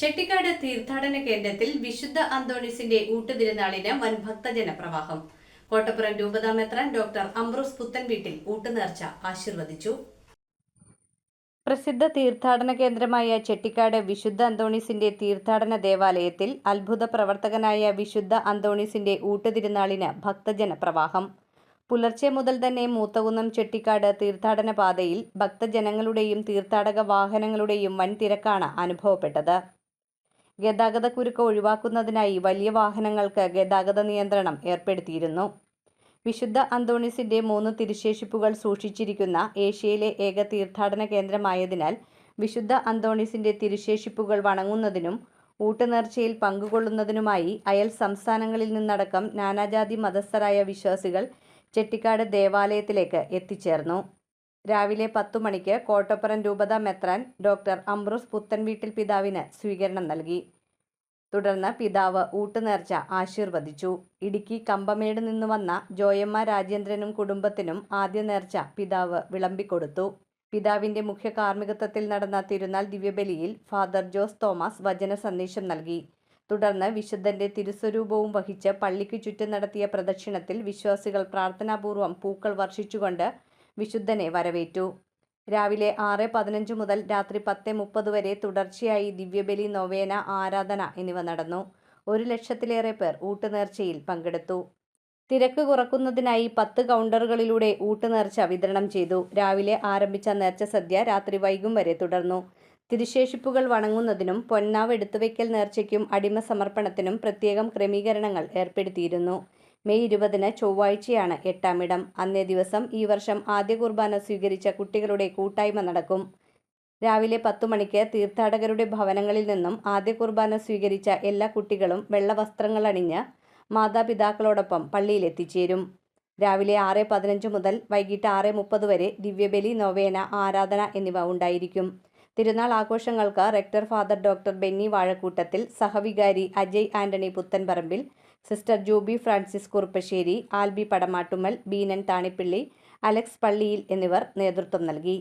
ചെട്ടിക്കാട് തീർത്ഥാടന കേന്ദ്രത്തിൽ വിശുദ്ധ അന്തോണിസിന്റെ ഊട്ടുതിരുനാളിന് വൻ ഭക്തജന പ്രവാഹം കോട്ടപ്പുറം രൂപതാമെത്രാൻ ഡോക്ടർ അംബ്രോസ് പുത്തൻവീട്ടിൽ ഊട്ടുനേർച്ച ആശീർവദിച്ചു. പ്രസിദ്ധ തീർത്ഥാടന കേന്ദ്രമായ ചെട്ടിക്കാട് വിശുദ്ധ അന്തോണീസിന്റെ തീർത്ഥാടന ദേവാലയത്തിൽ അത്ഭുത പ്രവർത്തകനായ വിശുദ്ധ അന്തോണീസിന്റെ ഊട്ടുതിരുനാളിന് ഭക്തജന പ്രവാഹം പുലർച്ചെ മുതൽ തന്നെ മൂത്തകുന്നം ചെട്ടിക്കാട് തീർത്ഥാടന പാതയിൽ ഭക്തജനങ്ങളുടെയും തീർത്ഥാടക വാഹനങ്ങളുടെയും വൻ തിരക്കാണ് അനുഭവപ്പെട്ടത്. ഗതാഗതക്കുരുക്ക് ഒഴിവാക്കുന്നതിനായി വലിയ വാഹനങ്ങൾക്ക് ഗതാഗത നിയന്ത്രണം ഏർപ്പെടുത്തിയിരുന്നു. വിശുദ്ധ അന്തോണിസിന്റെ മൂന്ന് തിരുശേഷിപ്പുകൾ സൂക്ഷിച്ചിരിക്കുന്ന ഏഷ്യയിലെ ഏക തീർത്ഥാടന കേന്ദ്രമായതിനാൽ വിശുദ്ധ അന്തോണിസിന്റെ തിരുശേഷിപ്പുകൾ വണങ്ങുന്നതിനും ഊട്ടുനേർച്ചയിൽ പങ്കുകൊള്ളുന്നതിനുമായി അയൽ സംസ്ഥാനങ്ങളിൽ നിന്നടക്കം നാനാജാതി മതസ്ഥരായ വിശ്വാസികൾ ചെട്ടിക്കാട് ദേവാലയത്തിലേക്ക് എത്തിച്ചേർന്നു. രാവിലെ പത്തു മണിക്ക് കോട്ടപ്പുറം രൂപത മെത്രാൻ ഡോക്ടർ അംബ്രോസ് പുത്തൻവീട്ടിൽ പിതാവിന് സ്വീകരണം നൽകി. തുടർന്ന് പിതാവ് ഊട്ടുനേർച്ച ആശീർവദിച്ചു. ഇടുക്കി കമ്പമേട് നിന്ന് വന്ന ജോയമ്മ രാജേന്ദ്രനും കുടുംബത്തിനും ആദ്യ നേർച്ച പിതാവ് വിളമ്പിക്കൊടുത്തു. പിതാവിന്റെ മുഖ്യ കാർമ്മികത്വത്തിൽ നടന്ന തിരുനാൾ ദിവ്യബലിയിൽ ഫാദർ ജോസ് തോമസ് വചന സന്ദേശം നൽകി. തുടർന്ന് വിശുദ്ധന്റെ തിരുസ്വരൂപവും വഹിച്ച് പള്ളിക്ക് ചുറ്റും നടത്തിയ പ്രദക്ഷിണത്തിൽ വിശ്വാസികൾ പ്രാർത്ഥനാപൂർവം പൂക്കൾ വർഷിച്ചുകൊണ്ട് വിശുദ്ധനെ വരവേറ്റു. രാവിലെ ആറ് പതിനഞ്ച് മുതൽ രാത്രി പത്ത് മുപ്പത് വരെ തുടർച്ചയായി ദിവ്യബലി നൊവേന ആരാധന എന്നിവ നടന്നു. ഒരു ലക്ഷത്തിലേറെ പേർ ഊട്ടുനേർച്ചയിൽ പങ്കെടുത്തു. തിരക്ക് കുറക്കുന്നതിനായി പത്ത് കൗണ്ടറുകളിലൂടെ ഊട്ടുനേർച്ച വിതരണം ചെയ്തു. രാവിലെ ആരംഭിച്ച നേർച്ച സദ്യ രാത്രി വൈകും വരെ തുടർന്നു. തിരുശേഷിപ്പുകൾ വണങ്ങുന്നതിനും പൊന്നാവ് എടുത്തുവയ്ക്കൽ നേർച്ചയ്ക്കും അടിമ സമർപ്പണത്തിനും പ്രത്യേകം ക്രമീകരണങ്ങൾ ഏർപ്പെടുത്തിയിരുന്നു. മെയ് ഇരുപതിന് ചൊവ്വാഴ്ചയാണ് എട്ടാമിടം അന്നേ ദിവസം ഈ വർഷം ആദ്യ കുർബാന സ്വീകരിച്ച കുട്ടികളുടെ കൂട്ടായ്മ നടക്കും. രാവിലെ പത്തു മണിക്ക് തീർത്ഥാടകരുടെ ഭവനങ്ങളിൽ നിന്നും ആദ്യ കുർബാന സ്വീകരിച്ച എല്ലാ കുട്ടികളും വെള്ള വസ്ത്രങ്ങൾ അണിഞ്ഞ് മാതാപിതാക്കളോടൊപ്പം പള്ളിയിൽ എത്തിച്ചേരും. രാവിലെ ആറ് പതിനഞ്ച് മുതൽ വൈകിട്ട് ആറ് മുപ്പത് വരെ ദിവ്യബലി നൊവേന ആരാധന എന്നിവ ഉണ്ടായിരിക്കും. തിരുനാൾ ആഘോഷങ്ങൾക്ക് rector father doctor Benny Vazhakkoottathil സഹവികാരി Ajay Antony Puthenparambil sister Jubi Francis Kuruppassery Alby Padamattummal Beenan Thanippilly Alex പള്ളിയിൽ എന്നിവർ നേതൃത്വം നൽകി.